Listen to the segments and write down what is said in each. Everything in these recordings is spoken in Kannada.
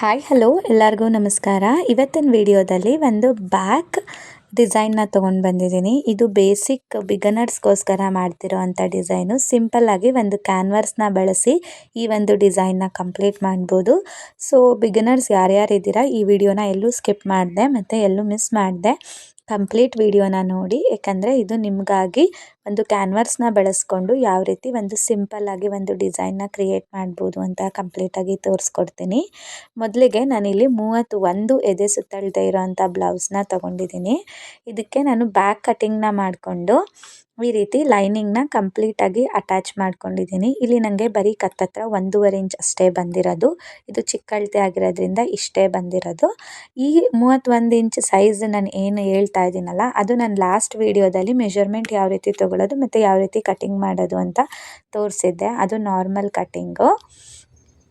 ಹಾಯ್ ಹಲೋ ಎಲ್ಲರಿಗೂ ನಮಸ್ಕಾರ. ಇವತ್ತಿನ ವಿಡಿಯೋದಲ್ಲಿ ಒಂದು ಬ್ಯಾಕ್ ಡಿಸೈನ್ನ ತೊಗೊಂಡು ಬಂದಿದ್ದೀನಿ. ಇದು ಬೇಸಿಕ್ ಬಿಗನರ್ಸ್ಗೋಸ್ಕರ ಮಾಡ್ತಿರೋ ಅಂಥ ಡಿಸೈನು ಸಿಂಪಲ್ಲಾಗಿ ಒಂದು ಕ್ಯಾನ್ವರ್ಸ್ನ ಬಳಸಿ ಈ ಒಂದು ಡಿಸೈನ್ನ ಕಂಪ್ಲೀಟ್ ಮಾಡ್ಬೋದು. ಸೊ, ಬಿಗನರ್ಸ್ ಯಾರ್ಯಾರು ಇದ್ದೀರಾ, ಈ ವಿಡಿಯೋನ ಎಲ್ಲೂ ಸ್ಕಿಪ್ ಮಾಡಿದೆ, ಮತ್ತು ಎಲ್ಲೂ ಮಿಸ್ ಮಾಡಿದೆ, ಕಂಪ್ಲೀಟ್ ವಿಡಿಯೋನ ನೋಡಿ. ಯಾಕಂದರೆ ಇದು ನಿಮಗಾಗಿ ಒಂದು ಕ್ಯಾನ್ವರ್ಸ್ನ ಬಳಸ್ಕೊಂಡು ಯಾವ ರೀತಿ ಒಂದು ಸಿಂಪಲ್ ಆಗಿ ಒಂದು ಡಿಸೈನ್ನ ಕ್ರಿಯೇಟ್ ಮಾಡ್ಬೋದು ಅಂತ ಕಂಪ್ಲೀಟಾಗಿ ತೋರಿಸ್ಕೊಡ್ತೀನಿ. ಮೊದಲಿಗೆ ನಾನಿಲ್ಲಿ ಮೂವತ್ತು, ಒಂದು ಎದೆ ಸುತ್ತಳತೆ ಇರೋವಂಥ ಬ್ಲೌಸ್ನ ತೊಗೊಂಡಿದ್ದೀನಿ. ಇದಕ್ಕೆ ನಾನು ಬ್ಯಾಕ್ ಕಟಿಂಗ್ನ ಮಾಡಿಕೊಂಡು ಈ ರೀತಿ ಲೈನಿಂಗ್ನ ಕಂಪ್ಲೀಟಾಗಿ ಅಟ್ಯಾಚ್ ಮಾಡ್ಕೊಂಡಿದ್ದೀನಿ. ಇಲ್ಲಿ ನನಗೆ ಬರೀ ಕತ್ತತ್ರ ಒಂದೂವರೆ ಇಂಚ್ ಅಷ್ಟೇ ಬಂದಿರೋದು. ಇದು ಚಿಕ್ಕಳತೆ ಆಗಿರೋದ್ರಿಂದ ಇಷ್ಟೇ ಬಂದಿರೋದು. ಈ ಮೂವತ್ತೊಂದು ಇಂಚ್ ಸೈಜ್ ನಾನು ಏನು ಹೇಳ್ತಾ ಇದ್ದೀನಲ್ಲ, ಅದು ನಾನು ಲಾಸ್ಟ್ ವೀಡಿಯೋದಲ್ಲಿ ಮೆಷರ್ಮೆಂಟ್ ಯಾವ ರೀತಿ ತೊಗೊಳ್ಳೋದು ಮತ್ತು ಯಾವ ರೀತಿ ಕಟಿಂಗ್ ಮಾಡೋದು ಅಂತ ತೋರಿಸಿದ್ದೆ. ಅದು ನಾರ್ಮಲ್ ಕಟಿಂಗು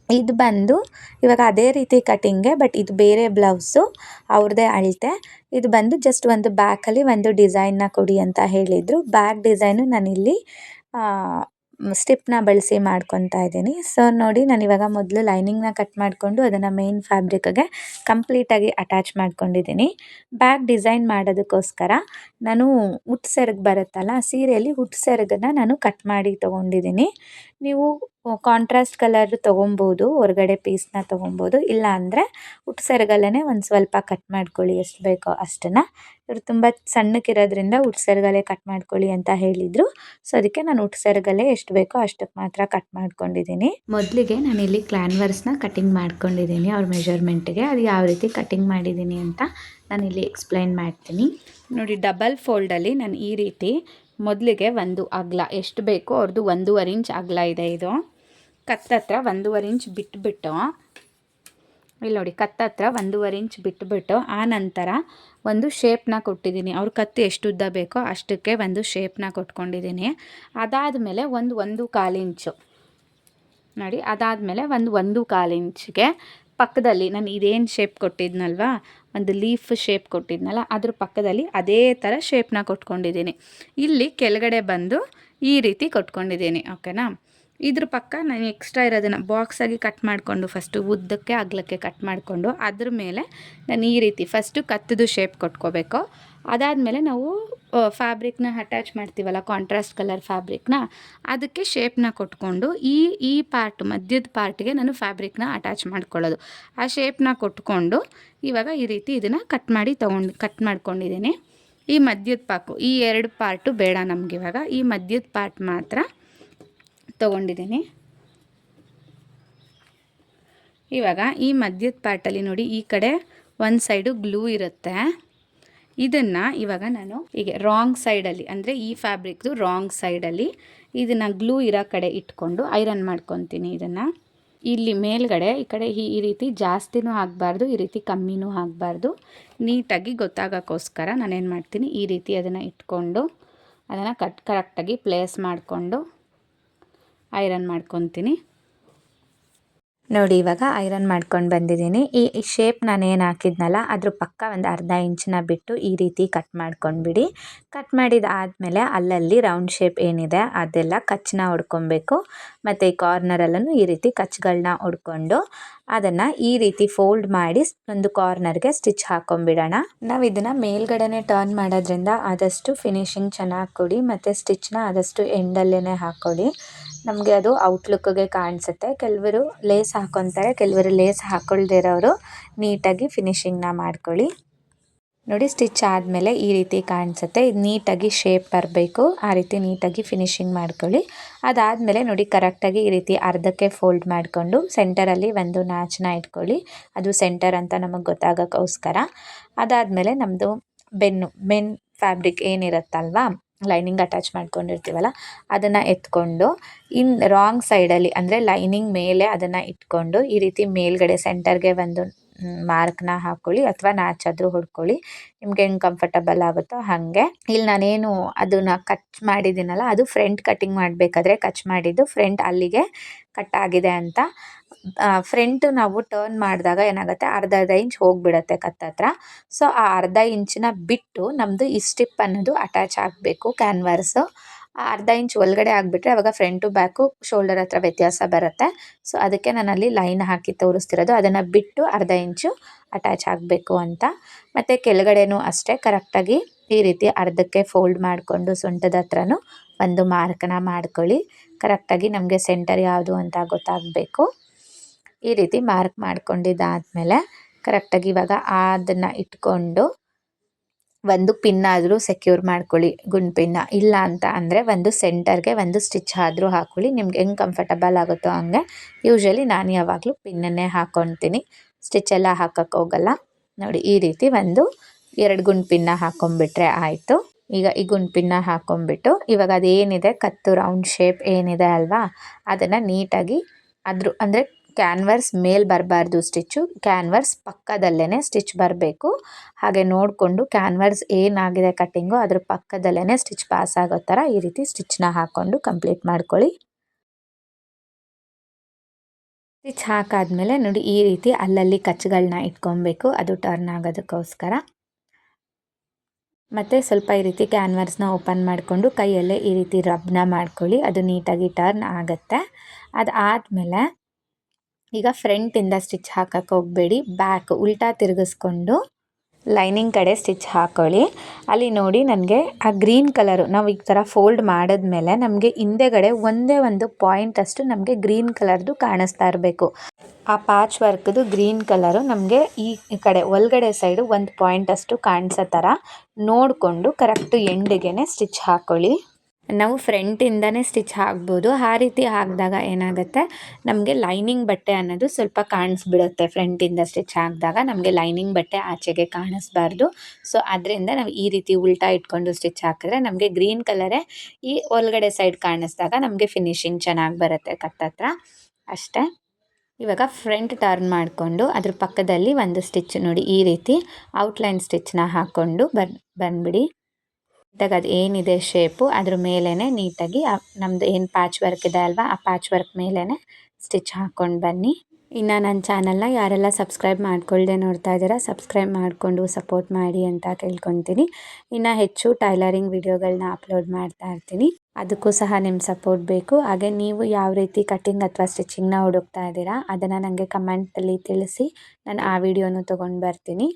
ಇದು ಬಂದು ಇವಾಗ ಅದೇ ರೀತಿ ಕಟಿಂಗೆ ಬಟ್ ಇದು ಬೇರೆ ಬ್ಲೌಸು ಅವ್ರದ್ದೇ ಅಳತೆ. ಇದು ಬಂದು ಜಸ್ಟ್ ಒಂದು ಬ್ಯಾಕಲ್ಲಿ ಒಂದು ಡಿಸೈನ್ನ ಕೊಡಿ ಅಂತ ಹೇಳಿದರು. ಬ್ಯಾಕ್ ಡಿಸೈನು ನಾನಿಲ್ಲಿ ಸ್ಟಿಪ್ನ ಬಳಸಿ ಮಾಡ್ಕೊತಾ ಇದ್ದೀನಿ. ಸೊ ನೋಡಿ ನಾನು ಇವಾಗ ಮೊದಲು ಲೈನಿಂಗ್ನ ಕಟ್ ಮಾಡಿಕೊಂಡು ಅದನ್ನು ಮೇನ್ ಫ್ಯಾಬ್ರಿಕ್ಗೆ ಕಂಪ್ಲೀಟಾಗಿ ಅಟ್ಯಾಚ್ ಮಾಡ್ಕೊಂಡಿದ್ದೀನಿ. ಬ್ಯಾಕ್ ಡಿಸೈನ್ ಮಾಡೋದಕ್ಕೋಸ್ಕರ ನಾನು ಹುಟ್ಟು ಸೆರಗು ಬರುತ್ತಲ್ಲ ಸೀರೆಯಲ್ಲಿ ಹುಟ್ಟು ಸೆರಗನ್ನು ನಾನು ಕಟ್ ಮಾಡಿ ತೊಗೊಂಡಿದ್ದೀನಿ. ನೀವು ಕಾಂಟ್ರಾಸ್ಟ್ ಕಲರ್ ತೊಗೊಬೋದು, ಹೊರಗಡೆ ಪೀಸ್ನ ತೊಗೊಬೋದು ಇಲ್ಲ ಅಂದರೆ ಹುಟ್ಟು ಸೆರಗಲ್ಲೇ ಒಂದು ಸ್ವಲ್ಪ ಕಟ್ ಮಾಡ್ಕೊಳ್ಳಿ, ಎಷ್ಟು ಬೇಕೋ ಅಷ್ಟನ್ನು. ಇವರು ತುಂಬ ಸಣ್ಣಕ್ಕಿರೋದ್ರಿಂದ ಹುಟ್ಟು ಸೆರಗಲ್ಲೇ ಕಟ್ ಮಾಡ್ಕೊಳ್ಳಿ ಅಂತ ಹೇಳಿದರು. ಸೊ ಅದಕ್ಕೆ ನಾನು ಹುಟ್ಟು ಸೆರಗಲ್ಲೇ ಎಷ್ಟು ಬೇಕೋ ಅಷ್ಟಕ್ಕೆ ಮಾತ್ರ ಕಟ್ ಮಾಡ್ಕೊಂಡಿದ್ದೀನಿ. ಮೊದಲಿಗೆ ನಾನಿಲ್ಲಿ ಕ್ಲಾನ್ವರ್ಸ್ನ ಕಟಿಂಗ್ ಮಾಡ್ಕೊಂಡಿದ್ದೀನಿ, ಅವ್ರ ಮೆಷರ್ಮೆಂಟ್ಗೆ ಅದು ಯಾವ ರೀತಿ ಕಟಿಂಗ್ ಮಾಡಿದ್ದೀನಿ ಅಂತ ನಾನು ಇಲ್ಲಿ ಎಕ್ಸ್ಪ್ಲೈನ್ ಮಾಡ್ತೀನಿ. ನೋಡಿ ಡಬಲ್ ಫೋಲ್ಡಲ್ಲಿ ನಾನು ಈ ರೀತಿ ಮೊದಲಿಗೆ ಒಂದು ಅಗಲ ಎಷ್ಟು ಬೇಕೋ ಅವ್ರದ್ದು ಒಂದೂವರೆ ಇಂಚ್ ಅಗಲ ಇದೆ ಇದು. ಕತ್ತತ್ರ ಒಂದೂವರೆ ಇಂಚ್ ಬಿಟ್ಬಿಟ್ಟು ಇಲ್ಲಿ ನೋಡಿ ಕತ್ತತ್ರ ಒಂದೂವರೆ ಇಂಚ್ ಬಿಟ್ಬಿಟ್ಟು ಆ ನಂತರ ಒಂದು ಶೇಪ್ನ ಕೊಟ್ಟಿದ್ದೀನಿ. ಅವ್ರ ಕತ್ತು ಎಷ್ಟು ಉದ್ದ ಬೇಕೋ ಅಷ್ಟಕ್ಕೆ ಒಂದು ಶೇಪ್ನ ಕೊಟ್ಕೊಂಡಿದ್ದೀನಿ. ಅದಾದಮೇಲೆ ಒಂದು ಒಂದು ಕಾಲು ಇಂಚು. ನೋಡಿ, ಅದಾದಮೇಲೆ ಒಂದು ಒಂದು ಕಾಲು ಪಕ್ಕದಲ್ಲಿ ನಾನು ಇದೇನು ಶೇಪ್ ಕೊಟ್ಟಿದ್ನಲ್ವಾ? ಒಂದು ಲೀಫ್ ಶೇಪ್ ಕೊಟ್ಟಿದ್ನಲ್ಲ, ಅದ್ರ ಪಕ್ಕದಲ್ಲಿ ಅದೇ ಥರ ಶೇಪ್ನ ಕೊಟ್ಕೊಂಡಿದ್ದೀನಿ. ಇಲ್ಲಿ ಕೆಳಗಡೆ ಬಂದು ಈ ರೀತಿ ಕೊಟ್ಕೊಂಡಿದ್ದೀನಿ ಓಕೆನಾ ಇದ್ರ ಪಕ್ಕ ನಾನು ಎಕ್ಸ್ಟ್ರಾ ಇರೋದನ್ನು ಬಾಕ್ಸಾಗಿ ಕಟ್ ಮಾಡಿಕೊಂಡು ಫಸ್ಟು ಉದ್ದಕ್ಕೆ ಅಗ್ಲಕ್ಕೆ ಕಟ್ ಮಾಡಿಕೊಂಡು ಅದ್ರ ಮೇಲೆ ನಾನು ಈ ರೀತಿ ಫಸ್ಟು ಕತ್ತದು ಶೇಪ್ ಕೊಟ್ಕೋಬೇಕು. ಅದಾದಮೇಲೆ ನಾವು ಫ್ಯಾಬ್ರಿಕ್ನ ಅಟ್ಯಾಚ್ ಮಾಡ್ತೀವಲ್ಲ ಕಾಂಟ್ರಾಸ್ಟ್ ಕಲರ್ ಫ್ಯಾಬ್ರಿಕ್ನ ಅದಕ್ಕೆ ಶೇಪ್ನ ಕೊಟ್ಕೊಂಡು ಈ ಈ ಪಾರ್ಟ್ ಮಧ್ಯದ ಪಾರ್ಟ್ಗೆ ನಾನು ಫ್ಯಾಬ್ರಿಕ್ನ ಅಟ್ಯಾಚ್ ಮಾಡ್ಕೊಳ್ಳೋದು. ಆ ಶೇಪ್ನ ಕೊಟ್ಕೊಂಡು ಇವಾಗ ಈ ರೀತಿ ಇದನ್ನು ಕಟ್ ಮಾಡಿ ತೊಗೊಂಡು ಕಟ್ ಮಾಡ್ಕೊಂಡಿದ್ದೀನಿ. ಈ ಮಧ್ಯದ ಪಾಕು, ಈ ಎರಡು ಪಾರ್ಟು ಬೇಡ ನಮಗಿವಾಗ ಈ ಮಧ್ಯದ ಪಾರ್ಟ್ ಮಾತ್ರ ತೊಗೊಂಡಿದ್ದೀನಿ. ಇವಾಗ ಈ ಮಧ್ಯದ ಪಾರ್ಟಲ್ಲಿ ನೋಡಿ, ಈ ಕಡೆ ಒಂದು ಸೈಡು ಗ್ಲೂ ಇರುತ್ತೆ. ಇದನ್ನು ಇವಾಗ ನಾನು ಹೀಗೆ ರಾಂಗ್ ಸೈಡಲ್ಲಿ ಅಂದರೆ ಈ ಫ್ಯಾಬ್ರಿಕ್ದು ರಾಂಗ್ ಸೈಡಲ್ಲಿ ಇದನ್ನು ಗ್ಲೂ ಇರೋ ಕಡೆ ಇಟ್ಕೊಂಡು ಐರನ್ ಮಾಡ್ಕೊತೀನಿ ಇದನ್ನು. ಇಲ್ಲಿ ಮೇಲ್ಗಡೆ ಈ ಕಡೆ ಈ ರೀತಿ ಜಾಸ್ತಿನೂ ಆಗಬಾರ್ದು, ಈ ರೀತಿ ಕಮ್ಮಿನೂ ಆಗಬಾರ್ದು. ನೀಟಾಗಿ ಗೊತ್ತಾಗೋಕ್ಕೋಸ್ಕರ ನಾನೇನು ಮಾಡ್ತೀನಿ, ಈ ರೀತಿ ಅದನ್ನು ಇಟ್ಕೊಂಡು ಅದನ್ನು ಕಟ್ ಕರೆಕ್ಟಾಗಿ ಪ್ಲೇಸ್ ಮಾಡಿಕೊಂಡು ಐರನ್ ಮಾಡ್ಕೊತೀನಿ. ನೋಡಿ, ಇವಾಗ ಐರನ್ ಮಾಡ್ಕೊಂಡು ಬಂದಿದ್ದೀನಿ. ಈ ಶೇಪ್ ನಾನು ಏನು ಹಾಕಿದ್ನಲ್ಲ, ಅದ್ರ ಪಕ್ಕ ಒಂದು ಅರ್ಧ ಇಂಚನ್ನ ಬಿಟ್ಟು ಈ ರೀತಿ ಕಟ್ ಮಾಡ್ಕೊಂಡ್ಬಿಡಿ. ಕಟ್ ಮಾಡಿದ ಆದಮೇಲೆ ಅಲ್ಲಲ್ಲಿ ರೌಂಡ್ ಶೇಪ್ ಏನಿದೆ, ಅದೆಲ್ಲ ಕಚ್ಚನ್ನ ಹೊಡ್ಕೊಬೇಕು ಮತ್ತು ಈ ಕಾರ್ನರಲ್ಲೂ ಈ ರೀತಿ ಕಚ್ಗಳನ್ನ ಹೊಡ್ಕೊಂಡು ಅದನ್ನು ಈ ರೀತಿ ಫೋಲ್ಡ್ ಮಾಡಿ ಒಂದು ಕಾರ್ನರ್ಗೆ ಸ್ಟಿಚ್ ಹಾಕೊಂಬಿಡೋಣ ನಾವು ಇದನ್ನು ಮೇಲ್ಗಡೆನೆ ಟರ್ನ್ ಮಾಡೋದ್ರಿಂದ ಆದಷ್ಟು ಫಿನಿಶಿಂಗ್ ಚೆನ್ನಾಗಿ ಕೊಡಿ, ಮತ್ತು ಸ್ಟಿಚ್ನ ಆದಷ್ಟು ಎಂಡಲ್ಲೇ ಹಾಕ್ಕೊಡಿ ನಮಗೆ ಅದು ಔಟ್ಲುಕ್ಗೆ ಕಾಣಿಸುತ್ತೆ. ಕೆಲವರು ಲೇಸ್ ಹಾಕೊತಾರೆ, ಕೆಲವರು ಲೇಸ್ ಹಾಕ್ಕೊಳ್ದೇ ಇರೋರು ನೀಟಾಗಿ ಫಿನಿಷಿಂಗ್ನ ಮಾಡ್ಕೊಳ್ಳಿ. ನೋಡಿ ಸ್ಟಿಚ್ ಆದಮೇಲೆ ಈ ರೀತಿ ಕಾಣಿಸುತ್ತೆ. ಇದು ನೀಟಾಗಿ ಶೇಪ್ ಬರಬೇಕು. ಆ ರೀತಿ ನೀಟಾಗಿ ಫಿನಿಶಿಂಗ್ ಮಾಡ್ಕೊಳ್ಳಿ. ಅದಾದಮೇಲೆ ನೋಡಿ ಕರೆಕ್ಟಾಗಿ ಈ ರೀತಿ ಅರ್ಧಕ್ಕೆ ಫೋಲ್ಡ್ ಮಾಡಿಕೊಂಡು ಸೆಂಟರಲ್ಲಿ ಒಂದು ನಾಚನ್ನ ಇಟ್ಕೊಳ್ಳಿ. ಅದು ಸೆಂಟರ್ ಅಂತ ನಮಗೆ ಗೊತ್ತಾಗೋಕ್ಕೋಸ್ಕರ. ಅದಾದಮೇಲೆ ನಮ್ಮದು ಬೆನ್ನು, ಬೆನ್ ಫ್ಯಾಬ್ರಿಕ್ ಏನಿರುತ್ತಲ್ವಾ? ಲೈನಿಂಗ್ ಅಟ್ಯಾಚ್ ಮಾಡ್ಕೊಂಡಿರ್ತೀವಲ್ಲ, ಅದನ್ನು ಎತ್ಕೊಂಡು ಇನ್ ರಾಂಗ್ ಸೈಡಲ್ಲಿ ಅಂದರೆ ಲೈನಿಂಗ್ ಮೇಲೆ ಅದನ್ನು ಇಟ್ಕೊಂಡು ಈ ರೀತಿ ಮೇಲ್ಗಡೆ ಸೆಂಟರ್ಗೆ ಒಂದು ಮಾರ್ಕ್ನ ಹಾಕ್ಕೊಳ್ಳಿ ಅಥವಾ ನಾಚಾದರೂ ಹೊಡ್ಕೊಳ್ಳಿ. ನಿಮ್ಗೆ ಹೆಂಗೆ ಕಂಫರ್ಟಬಲ್ ಆಗುತ್ತೋ ಹಾಗೆ. ಇಲ್ಲಿ ನಾನೇನು ಅದನ್ನು ಕಟ್ ಮಾಡಿದ್ದೀನಲ್ಲ, ಅದು ಫ್ರಂಟ್ ಕಟ್ಟಿಂಗ್ ಮಾಡಬೇಕಾದ್ರೆ ಕಚ್ ಮಾಡಿದ್ದು ಫ್ರಂಟ್ ಅಲ್ಲಿಗೆ ಕಟ್ ಆಗಿದೆ ಅಂತ. ಫ್ರಂಟ್ ನಾವು ಟರ್ನ್ ಮಾಡಿದಾಗ ಏನಾಗುತ್ತೆ, ಅರ್ಧ ಅರ್ಧ ಇಂಚ್ ಹೋಗಿಬಿಡತ್ತೆ ಕತ್ತತ್ರ ಸೊ ಆ ಅರ್ಧ ಇಂಚನ್ನ ಬಿಟ್ಟು ನಮ್ಮದು ಈ ಸ್ಟಿಪ್ ಅನ್ನೋದು ಅಟ್ಯಾಚ್ ಆಗಬೇಕು ಕ್ಯಾನ್ವಾರ್ಸು ಅರ್ಧ ಇಂಚ್ ಒಳಗಡೆ ಆಗಿಬಿಟ್ರೆ ಅವಾಗ ಫ್ರಂಟು ಬ್ಯಾಕು ಶೋಲ್ಡರ್ ಹತ್ರ ವ್ಯತ್ಯಾಸ ಬರುತ್ತೆ. ಸೊ ಅದಕ್ಕೆ ನಾನಲ್ಲಿ ಲೈನ್ ಹಾಕಿ ತೋರಿಸ್ತಿರೋದು. ಅದನ್ನು ಬಿಟ್ಟು ಅರ್ಧ ಇಂಚು ಅಟ್ಯಾಚ್ ಆಗಬೇಕು ಅಂತ. ಮತ್ತು ಕೆಳಗಡೆನೂ ಅಷ್ಟೇ ಕರೆಕ್ಟಾಗಿ ಈ ರೀತಿ ಅರ್ಧಕ್ಕೆ ಫೋಲ್ಡ್ ಮಾಡಿಕೊಂಡು ಸೊಂಟದ ಹತ್ರನೂ ಒಂದು ಮಾರ್ಕನ ಮಾಡ್ಕೊಳ್ಳಿ. ಕರೆಕ್ಟಾಗಿ ನಮಗೆ ಸೆಂಟರ್ ಯಾವುದು ಅಂತ ಗೊತ್ತಾಗಬೇಕು. ಈ ರೀತಿ ಮಾರ್ಕ್ ಮಾಡ್ಕೊಂಡಿದ್ದಾದಮೇಲೆ ಕರೆಕ್ಟಾಗಿ ಇವಾಗ ಅದನ್ನು ಇಟ್ಕೊಂಡು ಒಂದು ಪಿನ್ ಆದರೂ ಸೆಕ್ಯೂರ್ ಮಾಡ್ಕೊಳ್ಳಿ, ಗುಂಡ್ ಪಿನ್ನ ಇಲ್ಲ ಅಂತ ಅಂದರೆ ಒಂದು ಸೆಂಟರ್ಗೆ ಒಂದು ಸ್ಟಿಚ್ ಆದರೂ ಹಾಕೊಳ್ಳಿ, ನಿಮ್ಗೆ ಹೆಂಗೆ ಕಂಫರ್ಟಬಲ್ ಆಗುತ್ತೋ ಹಂಗೆ. ಯೂಶ್ವಲಿ ನಾನು ಯಾವಾಗಲೂ ಪಿನ್ನನ್ನೇ ಹಾಕ್ಕೊತೀನಿ ಸ್ಟಿಚ್ ಎಲ್ಲ ಹಾಕಕ್ಕೆ ಹೋಗಲ್ಲ. ನೋಡಿ, ಈ ರೀತಿ ಒಂದು ಎರಡು ಗುಂಡ್ ಪಿನ್ನ ಹಾಕೊಂಡ್ಬಿಟ್ರೆ ಆಯಿತು. ಈಗ ಈ ಗುಂಡ್ ಪಿನ್ನ ಹಾಕೊಂಡ್ಬಿಟ್ಟು, ಇವಾಗ ಅದೇನಿದೆ? ಕತ್ತು ರೌಂಡ್ ಶೇಪ್ ಏನಿದೆ ಅಲ್ವಾ? ಅದನ್ನು ನೀಟಾಗಿ ಅದ್ರ ಅಂದರೆ ಕ್ಯಾನ್ವರ್ಸ್ ಮೇಲೆ ಬರಬಾರ್ದು ಸ್ಟಿಚ್ಚು, ಕ್ಯಾನ್ವರ್ಸ್ ಪಕ್ಕದಲ್ಲೇ ಸ್ಟಿಚ್ ಬರಬೇಕು. ಹಾಗೆ ನೋಡಿಕೊಂಡು ಕ್ಯಾನ್ವರ್ಸ್ ಏನಾಗಿದೆ ಕಟ್ಟಿಂಗು, ಅದ್ರ ಪಕ್ಕದಲ್ಲೇ ಸ್ಟಿಚ್ ಪಾಸ್ ಆಗೋ ಥರ ಈ ರೀತಿ ಸ್ಟಿಚ್ನ ಹಾಕ್ಕೊಂಡು ಕಂಪ್ಲೀಟ್ ಮಾಡ್ಕೊಳ್ಳಿ. ಸ್ಟಿಚ್ ಹಾಕಾದ್ಮೇಲೆ ನೋಡಿ ಈ ರೀತಿ ಅಲ್ಲಲ್ಲಿ ಕಚ್ಗಳನ್ನ ಇಟ್ಕೊಬೇಕು, ಅದು ಟರ್ನ್ ಆಗೋದಕ್ಕೋಸ್ಕರ. ಮತ್ತು ಸ್ವಲ್ಪ ಈ ರೀತಿ ಕ್ಯಾನ್ವರ್ಸ್ನ ಓಪನ್ ಮಾಡಿಕೊಂಡು ಕೈಯಲ್ಲೇ ಈ ರೀತಿ ರಬ್ನ ಮಾಡ್ಕೊಳ್ಳಿ, ಅದು ನೀಟಾಗಿ ಟರ್ನ್ ಆಗುತ್ತೆ. ಅದಾದಮೇಲೆ ಈಗ ಫ್ರಂಟಿಂದ ಸ್ಟಿಚ್ ಹಾಕಕ್ಕೆ ಹೋಗಬೇಡಿ ಬ್ಯಾಕ್ ಉಲ್ಟಾ ತಿರುಗಿಸ್ಕೊಂಡು ಲೈನಿಂಗ್ ಕಡೆ ಸ್ಟಿಚ್ ಹಾಕೊಳ್ಳಿ. ಅಲ್ಲಿ ನೋಡಿ ನನಗೆ ಆ ಗ್ರೀನ್ ಕಲರು ನಾವು ಈ ಥರ ಫೋಲ್ಡ್ ಮಾಡಿದ್ಮೇಲೆ ನಮಗೆ ಹಿಂದೆಗಡೆ ಒಂದೇ ಒಂದು ಪಾಯಿಂಟ್ ಅಷ್ಟು ನಮಗೆ ಗ್ರೀನ್ ಕಲರ್ದು ಕಾಣಿಸ್ತಾ ಇರಬೇಕು. ಆ ಪ್ಯಾಚ್ ವರ್ಕ್ದು ಗ್ರೀನ್ ಕಲರು ನಮಗೆ ಈ ಕಡೆ ಒಳಗಡೆ ಸೈಡು ಒಂದು ಪಾಯಿಂಟ್ ಅಷ್ಟು ಕಾಣಿಸೋ ಥರ ನೋಡಿಕೊಂಡು ಕರೆಕ್ಟು ಎಂಡಿಗೆ ಸ್ಟಿಚ್ ಹಾಕ್ಕೊಳ್ಳಿ ನಾವು ಫ್ರಂಟಿಂದನೇ ಸ್ಟಿಚ್ ಹಾಕ್ಬೋದು. ಆ ರೀತಿ ಹಾಕಿದಾಗ ಏನಾಗುತ್ತೆ? ನಮಗೆ ಲೈನಿಂಗ್ ಬಟ್ಟೆ ಅನ್ನೋದು ಸ್ವಲ್ಪ ಕಾಣಿಸ್ಬಿಡುತ್ತೆ. ಫ್ರಂಟಿಂದ ಸ್ಟಿಚ್ ಹಾಕಿದಾಗ ನಮಗೆ ಲೈನಿಂಗ್ ಬಟ್ಟೆ ಆಚೆಗೆ ಕಾಣಿಸ್ಬಾರ್ದು. ಸೊ ಅದರಿಂದ ನಾವು ಈ ರೀತಿ ಉಲ್ಟಾ ಇಟ್ಕೊಂಡು ಸ್ಟಿಚ್ ಹಾಕಿದ್ರೆ ನಮಗೆ ಗ್ರೀನ್ ಕಲರೇ ಈ ಒಳಗಡೆ ಸೈಡ್ ಕಾಣಿಸ್ದಾಗ ನಮಗೆ ಫಿನಿಶಿಂಗ್ ಚೆನ್ನಾಗಿ ಬರುತ್ತೆ ಕತ್ತತ್ರ. ಅಷ್ಟೇ. ಇವಾಗ ಫ್ರಂಟ್ ಟರ್ನ್ ಮಾಡಿಕೊಂಡು ಅದ್ರ ಪಕ್ಕದಲ್ಲಿ ಒಂದು ಸ್ಟಿಚ್ ನೋಡಿ ಈ ರೀತಿ ಔಟ್ಲೈನ್ ಸ್ಟಿಚ್ನ ಹಾಕ್ಕೊಂಡು ಬನ್ ಬಂದ್ಬಿಡಿ. ನೀಟಾಗಿ ಅದು ಏನಿದೆ ಶೇಪು ಅದ್ರ ಮೇಲೇ ನೀಟಾಗಿ ನಮ್ದು ಏನು ಪ್ಯಾಚ್ ವರ್ಕ್ ಇದೆ ಅಲ್ವಾ ಆ ಪ್ಯಾಚ್ ವರ್ಕ್ ಮೇಲೇ ಸ್ಟಿಚ್ ಹಾಕ್ಕೊಂಡು ಬನ್ನಿ. ಇನ್ನು ನನ್ನ ಚಾನಲ್ನ ಯಾರೆಲ್ಲ ಸಬ್ಸ್ಕ್ರೈಬ್ ಮಾಡ್ಕೊಳ್ಳದೆ ನೋಡ್ತಾ ಇದ್ದೀರಾ ಸಬ್ಸ್ಕ್ರೈಬ್ ಮಾಡಿಕೊಂಡು ಸಪೋರ್ಟ್ ಮಾಡಿ ಅಂತ ಕೇಳ್ಕೊತೀನಿ. ಇನ್ನು ಹೆಚ್ಚು ಟೈಲರಿಂಗ್ ವಿಡಿಯೋಗಳನ್ನ ಅಪ್ಲೋಡ್ ಮಾಡ್ತಾ ಇರ್ತೀನಿ. ಅದಕ್ಕೂ ಸಹ ನಿಮ್ಮ ಸಪೋರ್ಟ್ ಬೇಕು. ಹಾಗೆ ನೀವು ಯಾವ ರೀತಿ ಕಟ್ಟಿಂಗ್ ಅಥವಾ ಸ್ಟಿಚಿಂಗ್ನ ಹುಡುಕ್ತಾ ಇದ್ದೀರಾ, ಅದನ್ನು ನನಗೆ ಕಮೆಂಟಲ್ಲಿ ತಿಳಿಸಿ, ನಾನು ಆ ವಿಡಿಯೋನು ತೊಗೊಂಡು ಬರ್ತೀನಿ.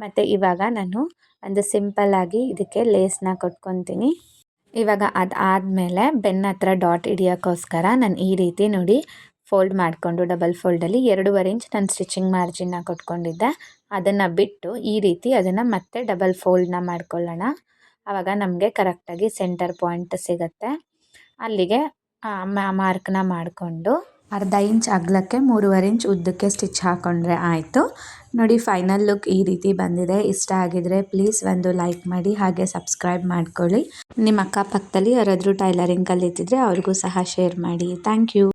ಮತ್ತು ಇವಾಗ ನಾನು ಒಂದು ಸಿಂಪಲ್ಲಾಗಿ ಇದಕ್ಕೆ ಲೇಸ್ನ ಕೊಟ್ಕೊತೀನಿ. ಇವಾಗ ಅದು ಆದಮೇಲೆ ಬೆನ್ನ ಹತ್ರ ಡಾಟ್ ಹಿಡಿಯೋಕ್ಕೋಸ್ಕರ ನಾನು ಈ ರೀತಿ ನೋಡಿ ಫೋಲ್ಡ್ ಮಾಡಿಕೊಂಡು ಡಬಲ್ ಫೋಲ್ಡಲ್ಲಿ ಎರಡೂವರೆ ಇಂಚ್ ನಾನು ಸ್ಟಿಚಿಂಗ್ ಮಾರ್ಜಿನ್ನ ಕೊಟ್ಕೊಂಡಿದ್ದೆ. ಅದನ್ನು ಬಿಟ್ಟು ಈ ರೀತಿ ಅದನ್ನು ಮತ್ತೆ ಡಬಲ್ ಫೋಲ್ಡ್ನ ಮಾಡ್ಕೊಳ್ಳೋಣ. ಆವಾಗ ನಮಗೆ ಕರೆಕ್ಟಾಗಿ ಸೆಂಟರ್ ಪಾಯಿಂಟ್ ಸಿಗುತ್ತೆ. ಅಲ್ಲಿಗೆ ಮಾರ್ಕ್ನ ಮಾಡಿಕೊಂಡು ಅರ್ಧ ಇಂಚ್ ಅಗಲಕ್ಕೆ ಮೂರುವರೆ ಇಂಚ್ ಉದ್ದಕ್ಕೆ ಸ್ಟಿಚ್ ಹಾಕ್ಕೊಂಡ್ರೆ ಆಯಿತು. ನೋಡಿ ಫೈನಲ್ ಲುಕ್ ಈ ರೀತಿ ಬಂದಿದೆ. ಇಷ್ಟ ಆಗಿದ್ರೆ ಪ್ಲೀಸ್ ಒಂದು ಲೈಕ್ ಮಾಡಿ, ಹಾಗೆ ಸಬ್ಸ್ಕ್ರೈಬ್ ಮಾಡ್ಕೊಳ್ಳಿ. ನಿಮ್ಮ ಅಕ್ಕಪಕ್ಕದಲ್ಲಿ ಯಾರಾದರೂ ಟೈಲರಿಂಗ್ ಕಲಿತಿದ್ರೆ ಅವ್ರಿಗೂ ಸಹ ಶೇರ್ ಮಾಡಿ. Thank you